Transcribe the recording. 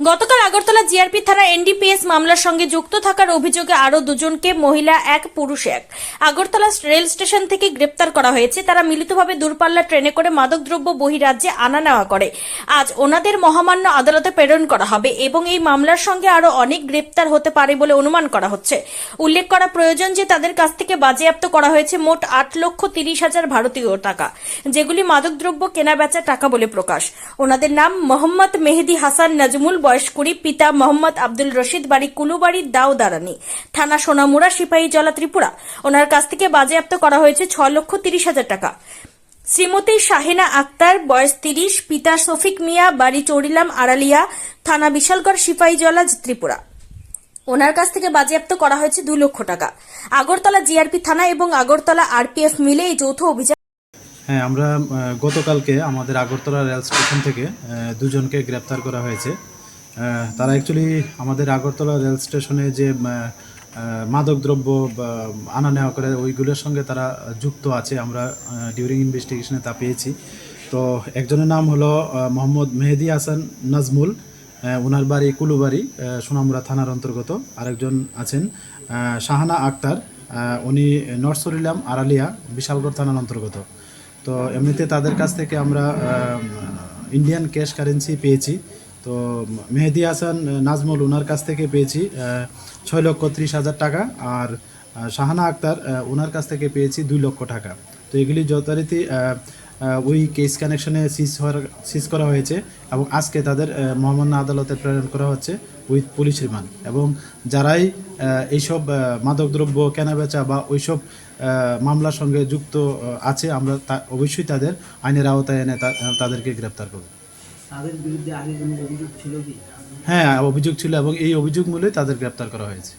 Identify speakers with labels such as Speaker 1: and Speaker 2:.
Speaker 1: গতকাল আগরতলা জিআরপি থানা এনডিপিএস মামলার সঙ্গে যুক্ত থাকার অভিযোগে আরও দুজনকে মহিলা, এক পুরুষ, এক। আগরতলা রেল স্টেশন থেকে গ্রেপ্তার করা হয়েছে। তারা মিলিতভাবে দূরপাল্লা ট্রেনে করে মাদকদ্রব্য বহিরাজ্যে আনা নেওয়া করে। আজ ওনাদের মহামান্য আদালতে প্রেরণ করা হবে এবং এই মামলার সঙ্গে আরও অনেক গ্রেপ্তার হতে পারে বলে অনুমান করা হচ্ছে। উল্লেখ করা প্রয়োজন যে তাদের কাছ থেকে বাজেয়াপ্ত করা হয়েছে মোট আট লক্ষ তিরিশ হাজার ভারতীয় টাকা, যেগুলি মাদকদ্রব্য কেনা বেচা টাকা বলে প্রকাশ। ওনাদের নাম মোহাম্মদ মেহেদি হাসান নাজমুল বয়স কুড়ি পিতা মোহাম্মদ আব্দুল রশিদ বাড়ি কুলুবাড়ি দাও দারানি, থানা সোনামুড়া, সিপাহী জলা ত্রিপুরা। ওনার কাছ থেকে বাজেয়াপ্ত করা হয়েছে ছ লক্ষ তিরিশ হাজার টাকা। শ্রীমতী শাহিনা আক্তার, বয়স তিরিশ, পিতা শফিক মিয়া, বাড়ি চৌরিলাম, আড়ালিয়া, থানা বিশালগড় সিপাহীজলা ত্রিপুরা। ওনার কাছ থেকে বাজেয়াপ্ত করা হয়েছে দুই লক্ষ টাকা। আগরতলা জিআরপি থানা এবং আগরতলা আরপিএফ মিলে এই যৌথ অভিযান
Speaker 2: হ্যাঁ আমরা গতকালকে আমাদের আগরতলা রেল স্টেশন থেকে দুজনকে গ্রেপ্তার করা হয়েছে। তারা অ্যাকচুয়ালি আমাদের আগরতলা রেল স্টেশনে যে মাদকদ্রব্য আনা নেওয়া করে ওইগুলোর সঙ্গে তারা যুক্ত আছে আমরা ডিউরিং ইনভেস্টিগেশনে তা পেয়েছি। তো একজনের নাম হলো মোহাম্মদ মেহেদি হাসান নাজমুল ওনার বাড়ি কুলুবাড়ি আহ, সোনামুড়া থানার অন্তর্গত। আরেকজন আছেন শাহানা আক্তার উনি নরসরিলাম আড়ালিয়া বিশালগড় থানার অন্তর্গত। তো এমনিতে তাদের কাছ থেকে আমরা ইন্ডিয়ান ক্যাশ কারেন্সি পেয়েছি। তো মেহেদি হাসান নাজমুল ওনার কাছ থেকে পেয়েছি ছয় লক্ষ ত্রিশ হাজার টাকা আর শাহানা আক্তার ওনার কাছ থেকে পেয়েছি দুই লক্ষ টাকা। তো এগুলি যথারীতি ওই কেস কানেকশনে সিজ সিজ করা হয়েছে এবং আজকে তাদের মহামান্য আদালতে প্রেরণ করা হচ্ছে উইথ পুলিশ রিমান্ড এবং যারাই এইসব মাদকদ্রব্য, কেনাবেচা বা ওইসব মামলার সঙ্গে যুক্ত আছে, আমরা অবশ্যই তাদের আইনের আওতায় এনে তাদেরকে গ্রেপ্তার করব। হ্যাঁ অভিযোগ ছিল এবং এই অভিযোগ মূলে তাদের গ্রেপ্তার করা হয়েছে।